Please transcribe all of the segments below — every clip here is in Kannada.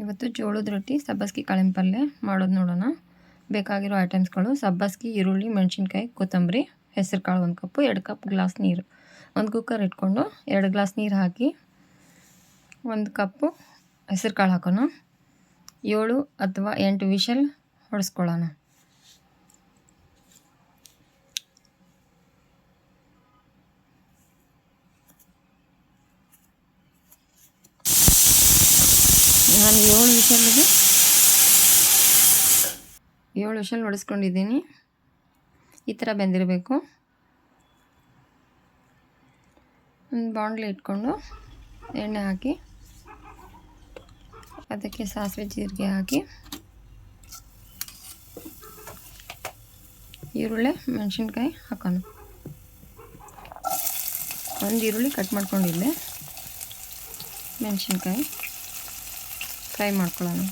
ಇವತ್ತು ಜೋಳದ ರೊಟ್ಟಿ, ಸಬ್ಬಸ್ಗಿ ಕಾಳಿನ ಪಲ್ಯ ಮಾಡೋದು ನೋಡೋಣ. ಬೇಕಾಗಿರೋ ಐಟಮ್ಸ್ಗಳು ಸಬ್ಬಸ್ಗಿ, ಈರುಳ್ಳಿ, ಮೆಣಸಿನ್ಕಾಯಿ, ಕೊತ್ತಂಬರಿ, ಹೆಸರು ಕಾಳು ಒಂದು ಕಪ್ಪು, ಎರಡು ಕಪ್ ಗ್ಲಾಸ್ ನೀರು. ಒಂದು ಕುಕ್ಕರ್ ಇಟ್ಕೊಂಡು ಎರಡು ಗ್ಲಾಸ್ ನೀರು ಹಾಕಿ ಒಂದು ಕಪ್ಪು ಹೆಸರು ಕಾಳು ಹಾಕೋಣ. ಏಳು ಅಥವಾ ಎಂಟು ವಿಷಲ್ ಹೊಡೆಸ್ಕೊಳ್ಳೋಣ ನಾನು ಏಳು ವಿಷಲ್ಗೆ ಏಳು ವಿಷಲ್ ಹೊಡೆಸ್ಕೊಂಡಿದ್ದೀನಿ ಈ ಥರ ಬೆಂದಿರಬೇಕು. ಒಂದು ಬಾಂಡ್ಲಿ ಇಟ್ಕೊಂಡು ಎಣ್ಣೆ ಹಾಕಿ, ಅದಕ್ಕೆ ಸಾಸಿವೆ ಜೀರಿಗೆ ಹಾಕಿ, ಈರುಳ್ಳಿ, ಮೆಣಸಿನ್ಕಾಯಿ ಹಾಕೋಣ. ಒಂದು ಈರುಳ್ಳಿ ಕಟ್ ಮಾಡ್ಕೊಂಡಿದ್ದೆ. ಮೆಣಸಿನ್ಕಾಯಿ ಫ್ರೈ ಮಾಡ್ಕೊಳ್ಳೋಣ.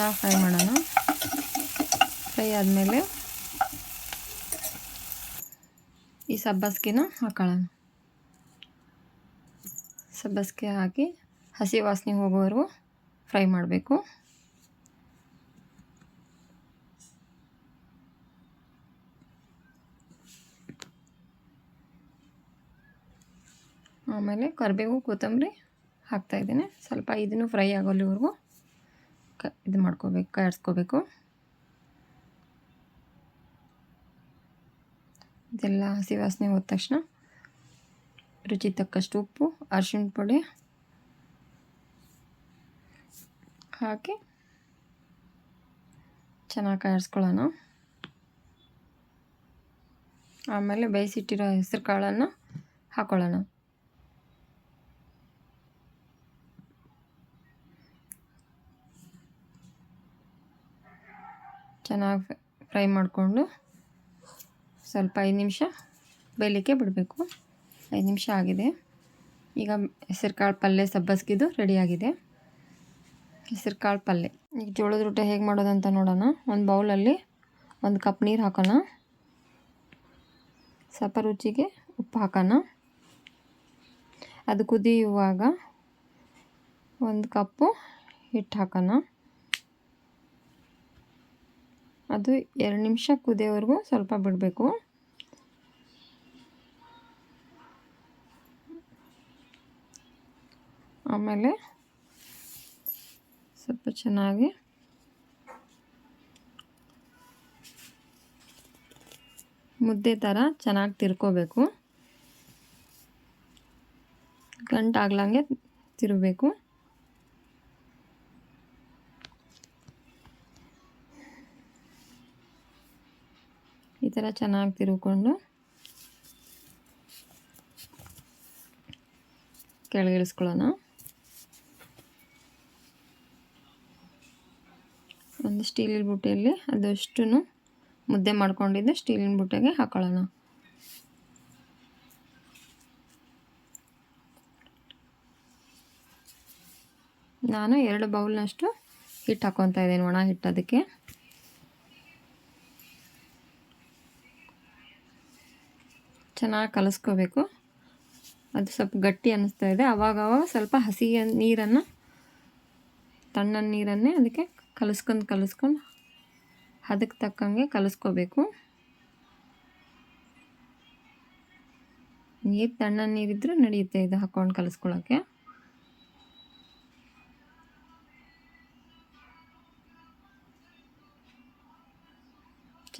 ಚೆನ್ನಾಗಿ ಫ್ರೈ ಮಾಡೋಣ. ಫ್ರೈ ಆದಮೇಲೆ ಈ ಸಬ್ಬಸ್ಗಿನ ಹಾಕೊಳ್ಳೋಣ. ಸಬ್ಬಸ್ಗೆ ಹಾಕಿ ಹಸಿ ವಾಸನೆ ಹೋಗೋವರೆಗೂ ಫ್ರೈ ಮಾಡಬೇಕು. ಆಮೇಲೆ ಕರಿಬೇವು, ಕೊತ್ತಂಬರಿ ಹಾಕ್ತಾಯಿದ್ದೀನಿ ಸ್ವಲ್ಪ ಇದನ್ನು ಫ್ರೈ ಆಗೋಲ್ಲಿವರೆಗೂ ಕ, ಇದು ಮಾಡ್ಕೋಬೇಕು ಕಾಯಿಸ್ಕೋಬೇಕು ಇದೆಲ್ಲ ಹಸಿ ವಾಸನೆ ಹೋದ ತಕ್ಷಣ ರುಚಿ ತಕ್ಕಷ್ಟು ಉಪ್ಪು, ಅರಿಶಿಣ ಪುಡಿ ಹಾಕಿ ಚೆನ್ನಾಗಿ ಕಾಯಿಸ್ಕೊಳ್ಳೋಣ. ಆಮೇಲೆ ಬೇಯಿಸಿಟ್ಟಿರೋ ಹೆಸರು ಕಾಳನ್ನು ಹಾಕೊಳ್ಳೋಣ. ಚೆನ್ನಾಗಿ ಫ್ರೈ ಮಾಡಿಕೊಂಡು ಸ್ವಲ್ಪ ಐದು ನಿಮಿಷ ಬೇಯಲಿಕ್ಕೆ ಬಿಡಬೇಕು. ಐದು ನಿಮಿಷ ಆಗಿದೆ. ಈಗ ಹೆಸರು ಕಾಳು ಪಲ್ಯ ಸಬ್ಬಸ್ಗಿದು ರೆಡಿಯಾಗಿದೆ ಹೆಸರು ಕಾಳು ಪಲ್ಯ ಈಗ ಜೋಳದ ರೊಟ್ಟಿ ಹೇಗೆ ಮಾಡೋದಂತ ನೋಡೋಣ. ಒಂದು ಬೌಲಲ್ಲಿ ಒಂದು ಕಪ್ ನೀರು ಹಾಕೋಣ. ಸ್ವಲ್ಪ ರುಚಿಗೆ ಉಪ್ಪು ಹಾಕೋಣ. ಅದು ಕುದಿಯುವಾಗ ಒಂದು ಕಪ್ಪು ಹಿಟ್ಟು ಹಾಕೋಣ. ಅದು ಎರಡು ನಿಮಿಷ ಕುದಿಯೋವರೆಗೂ ಸ್ವಲ್ಪ ಬಿಡಬೇಕು. ಆಮೇಲೆ ಸ್ವಲ್ಪ ಚೆನ್ನಾಗಿ ಮುದ್ದೆ ಥರ ಚೆನ್ನಾಗಿ ತಿರ್ಕೋಬೇಕು. ಗಂಟಾಗ್ಲಂಗೆ ತಿರುಗಬೇಕು ಈ ಥರ ಚೆನ್ನಾಗಿ ತಿರುಗಿಕೊಂಡು ಕೆಳಗಿಳಿಸ್ಕೊಳ್ಳೋಣ. ಒಂದು ಸ್ಟೀಲಿನ ಬುಟ್ಟಿಯಲ್ಲಿ ಅದಷ್ಟು ಮುದ್ದೆ ಮಾಡ್ಕೊಂಡಿದ್ದು ಸ್ಟೀಲಿನ ಬುಟ್ಟೆಗೆ ಹಾಕೊಳ್ಳೋಣ. ನಾನು ಎರಡು ಬೌಲ್ನಷ್ಟು ಹಿಟ್ಟು ಹಾಕೊತಾ ಇದ್ದೀನಿ ಒಣ ಹಿಟ್ಟು ಅದಕ್ಕೆ. ಚೆನ್ನಾಗಿ ಕಲಸ್ಕೋಬೇಕು. ಅದು ಸ್ವಲ್ಪ ಗಟ್ಟಿ ಅನ್ನಿಸ್ತಾ ಇದೆ. ಅವಾಗವಾಗ ಅವಾಗ ಸ್ವಲ್ಪ ಹಸಿ ನೀರನ್ನು ತಣ್ಣ ನೀರನ್ನೇ ಅದಕ್ಕೆ ಕಲಸ್ಕೊಂಡು ಕಲಸ್ಕೊಂಡು ಅದಕ್ಕೆ ತಕ್ಕಂಗೆ ಕಲಸ್ಕೋಬೇಕು. ನೀರು ತಣ್ಣನ ನೀರಿದ್ದರೂ ನಡೆಯುತ್ತೆ ಇದು ಹಾಕ್ಕೊಂಡು ಕಲಿಸ್ಕೊಳ್ಳೋಕ್ಕೆ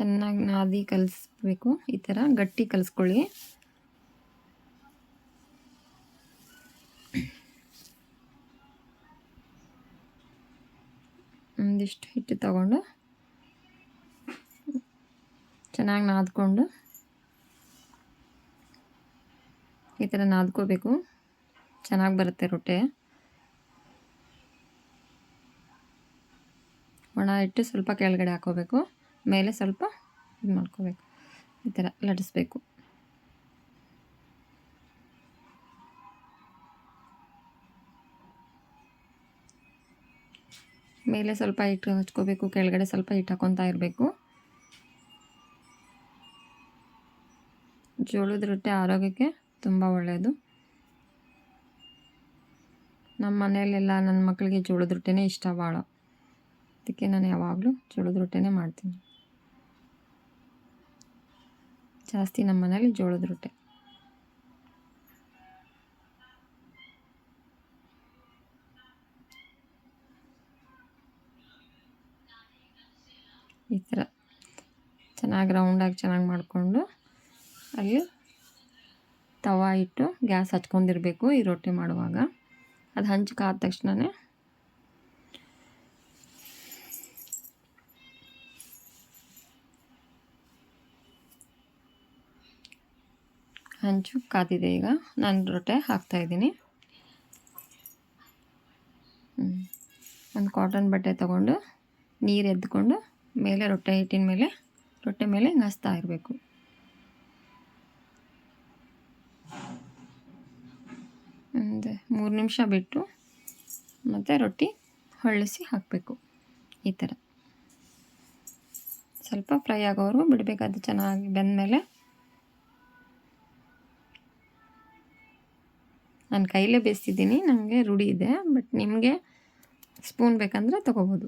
ಚೆನ್ನಾಗಿ ನಾದಿ ಕಲಿಸ್ಬೇಕು. ಈ ಥರ ಗಟ್ಟಿ ಕಲಿಸ್ಕೊಳ್ಳಿ. ಒಂದಿಷ್ಟು ಹಿಟ್ಟು ತಗೊಂಡು ಚೆನ್ನಾಗಿ ನಾದ್ಕೊಂಡು ಈ ಥರ ನಾದ್ಕೋಬೇಕು. ಚೆನ್ನಾಗಿ ಬರುತ್ತೆ ರೊಟ್ಟೆ. ಒಣ ಹಿಟ್ಟು ಸ್ವಲ್ಪ ಕೆಳಗಡೆ ಹಾಕೋಬೇಕು. ಮೇಲೆ ಸ್ವಲ್ಪ ಇದು ಮಾಡ್ಕೋಬೇಕು. ಈ ಥರ ಲಟ್ಟಿಸ್ಬೇಕು. ಮೇಲೆ ಸ್ವಲ್ಪ ಹಿಟ್ಟು ಹಚ್ಕೋಬೇಕು. ಕೆಳಗಡೆ ಸ್ವಲ್ಪ ಹಿಟ್ಟು ಹಾಕೊತಾ ಇರಬೇಕು. ಜೋಳದ ರೊಟ್ಟಿ ಆರೋಗ್ಯಕ್ಕೆ ತುಂಬ ಒಳ್ಳೆಯದು. ನಮ್ಮ ಮನೆಯಲ್ಲೆಲ್ಲ ನನ್ನ ಮಕ್ಕಳಿಗೆ ಜೋಳದ ರೊಟ್ಟಿನೇ ಇಷ್ಟ ಭಾಳ. ಅದಕ್ಕೆ ನಾನು ಯಾವಾಗಲೂ ಜೋಳದ ರೊಟ್ಟಿನೇ ಮಾಡ್ತೀನಿ. ಜಾಸ್ತಿ ನಮ್ಮ ಮನೇಲಿ ಜೋಳದ ರೊಟ್ಟಿ. ಈ ಥರ ಚೆನ್ನಾಗಿ ರೌಂಡಾಗಿ ಚೆನ್ನಾಗಿ ಮಾಡಿಕೊಂಡು ಅಲ್ಲಿ ತವ ಇಟ್ಟು ಗ್ಯಾಸ್ ಹಚ್ಕೊಂಡಿರಬೇಕು ಈ ರೊಟ್ಟಿ ಮಾಡುವಾಗ. ಅದು ಹಂಚಿಕಾದ ಆದ ತಕ್ಷಣವೇ ಹಂಚು ಕಾದಿದೆ ಈಗ. ನಾನು ರೊಟ್ಟೆ ಹಾಕ್ತಾಯಿದ್ದೀನಿ ಒಂದು ಕಾಟನ್ ಬಟ್ಟೆ ತಗೊಂಡು ನೀರು ಎದ್ದುಕೊಂಡು ಮೇಲೆ ರೊಟ್ಟೆ ಹಿಟ್ಟಿನ ಮೇಲೆ, ರೊಟ್ಟೆ ಮೇಲೆ ಹಚ್ತಾ ಇರಬೇಕು. ಒಂದು ಮೂರು ನಿಮಿಷ ಬಿಟ್ಟು ಮತ್ತು ರೊಟ್ಟಿ ಹೊಳ್ಳಿಸಿ ಹಾಕಬೇಕು. ಈ ಥರ. ಸ್ವಲ್ಪ ಫ್ರೈ ಆಗೋವರೆಗೂ ಬಿಡಬೇಕಾದ್ರೆ ಚೆನ್ನಾಗಿ ಬೆಂದಮೇಲೆ ನಾನು ಕೈಲೇ ಬೇಯಿಸ್ತಿದ್ದೀನಿ ನನಗೆ ರೂಢಿ ಇದೆ ಬಟ್ ನಿಮಗೆ ಸ್ಪೂನ್ ಬೇಕಂದರೆ ತೊಗೋಬೋದು.